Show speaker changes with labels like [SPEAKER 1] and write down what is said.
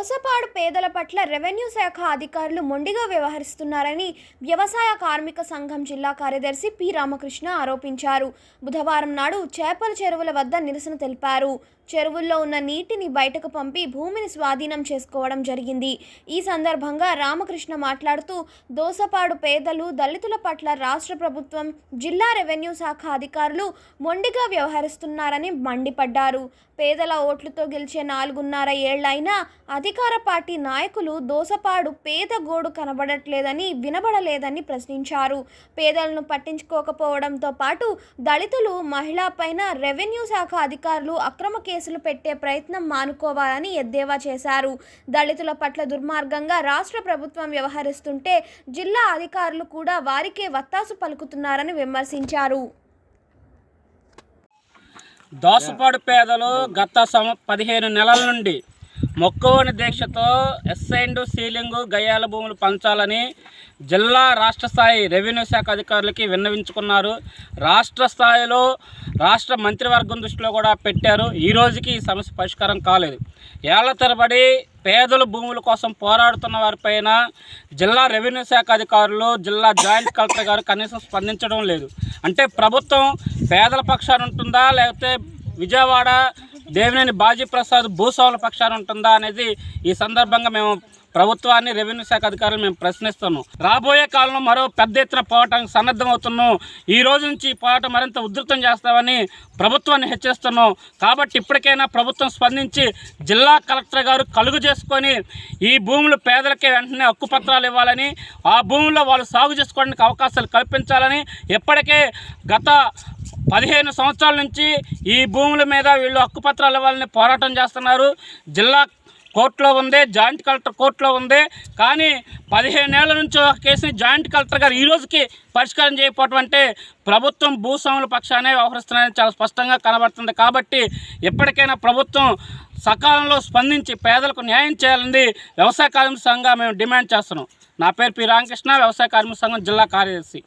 [SPEAKER 1] పేదల పట్ల రెవెన్యూ శాఖ అధికారులు మొండిగా వ్యవహరిస్తున్నారని వ్యవసాయ కార్మిక సంఘం జిల్లా కార్యదర్శి పి రామకృష్ణ ఆరోపించారు. బుధవారం నాడు చేపల చెరువుల వద్ద నిరసన తెలిపారు. చెరువుల్లో ఉన్న నీటిని బయటకు పంపి భూమిని స్వాధీనం చేసుకోవడం జరిగింది. ఈ సందర్భంగా రామకృష్ణ మాట్లాడుతూ దోసపాడు పేదలు దళితుల పట్ల రాష్ట్ర ప్రభుత్వం జిల్లా రెవెన్యూ శాఖ అధికారులు మొండిగా వ్యవహరిస్తున్నారని మండిపడ్డారు. పేదల ఓట్లతో గెలిచే నాలుగున్నర ఏళ్ళైనా అధికార పార్టీ నాయకులు దోసపాడు పేద గోడు కనబడట్లేదని వినబడలేదని ప్రశ్నించారు. పేదలను పట్టించుకోకపోవడంతో పాటు దళితులు మహిళపైన రెవెన్యూ శాఖ అధికారులు అక్రమ కేసు కేసులు పెట్టే ప్రయత్నం మానుకోవాలని ఎద్దేవా చేశారు. దళితుల పట్ల దుర్మార్గంగా రాష్ట్ర ప్రభుత్వం వ్యవహరిస్తుంటే జిల్లా అధికారులు కూడా వారికే వత్తాసు పలుకుతున్నారని విమర్శించారు.
[SPEAKER 2] దోసపాడు పేదలు గత సం పదిహేను నెలల నుండి మొక్కవని దీక్షతో ఎస్ఐండ్ సీలింగు గయ్యాల భూములు పంచాలని జిల్లా రాష్ట్ర స్థాయి రెవెన్యూ శాఖ అధికారులకి విన్నవించుకున్నారు. రాష్ట్ర స్థాయిలో రాష్ట్ర మంత్రివర్గం దృష్టిలో కూడా పెట్టారు. ఈ రోజుకి ఈ సమస్య పరిష్కారం కాలేదు. ఏళ్ళ తరబడి పేదల భూముల కోసం పోరాడుతున్న వారిపైన జిల్లా రెవెన్యూ శాఖ అధికారులు జిల్లా జాయింట్ కలెక్టర్ గారు కనీసం స్పందించడం లేదు. అంటే ప్రభుత్వం పేదల పక్షాన ఉంటుందా? లేకపోతే విజయవాడ దేవినేని బాజీ ప్రసాద్ భూస్వాముల పక్షాన ఉంటుందా అనేది ఈ సందర్భంగా మేము ప్రభుత్వాన్ని రెవెన్యూ శాఖ అధికారులు మేము ప్రశ్నిస్తున్నాం. రాబోయే కాలంలో మరో పెద్ద ఎత్తున పోవటానికి సన్నద్ధమవుతున్నాం. ఈ రోజు నుంచి ఈ పోరాటం మరింత ఉధృతం చేస్తామని ప్రభుత్వాన్ని హెచ్చరిస్తున్నాం. కాబట్టి ఇప్పటికైనా ప్రభుత్వం స్పందించి జిల్లా కలెక్టర్ గారు కలుగు చేసుకొని ఈ భూములు పేదలకే వెంటనే హక్కుపత్రాలు ఇవ్వాలని ఆ భూముల్లో వాళ్ళు సాగు చేసుకోవడానికి అవకాశాలు కల్పించాలని ఇప్పటికే గత పదిహేను సంవత్సరాల నుంచి ఈ భూముల మీద వీళ్ళు హక్కుపత్రాలు ఇవ్వాలని పోరాటం చేస్తున్నారు. జిల్లా కోర్టులో ఉంది జాయింట్ కలెక్టర్ కోర్టులో ఉంది. కానీ పదిహేనేళ్ళ నుంచి ఒక కేసుని జాయింట్ కలెక్టర్ గారు ఈ రోజుకి పరిష్కారం చేయకపోవటం అంటే ప్రభుత్వం భూస్వాముల పక్షానే వ్యవహరిస్తున్నారని చాలా స్పష్టంగా కనబడుతుంది. కాబట్టి ఎప్పటికైనా ప్రభుత్వం సకాలంలో స్పందించి పేదలకు న్యాయం చేయాలని వ్యవసాయ కార్మిక సంఘంగా మేము డిమాండ్ చేస్తున్నాం. నా పేరు పి రామకృష్ణ వ్యవసాయ కార్మిక సంఘం జిల్లా కార్యదర్శి.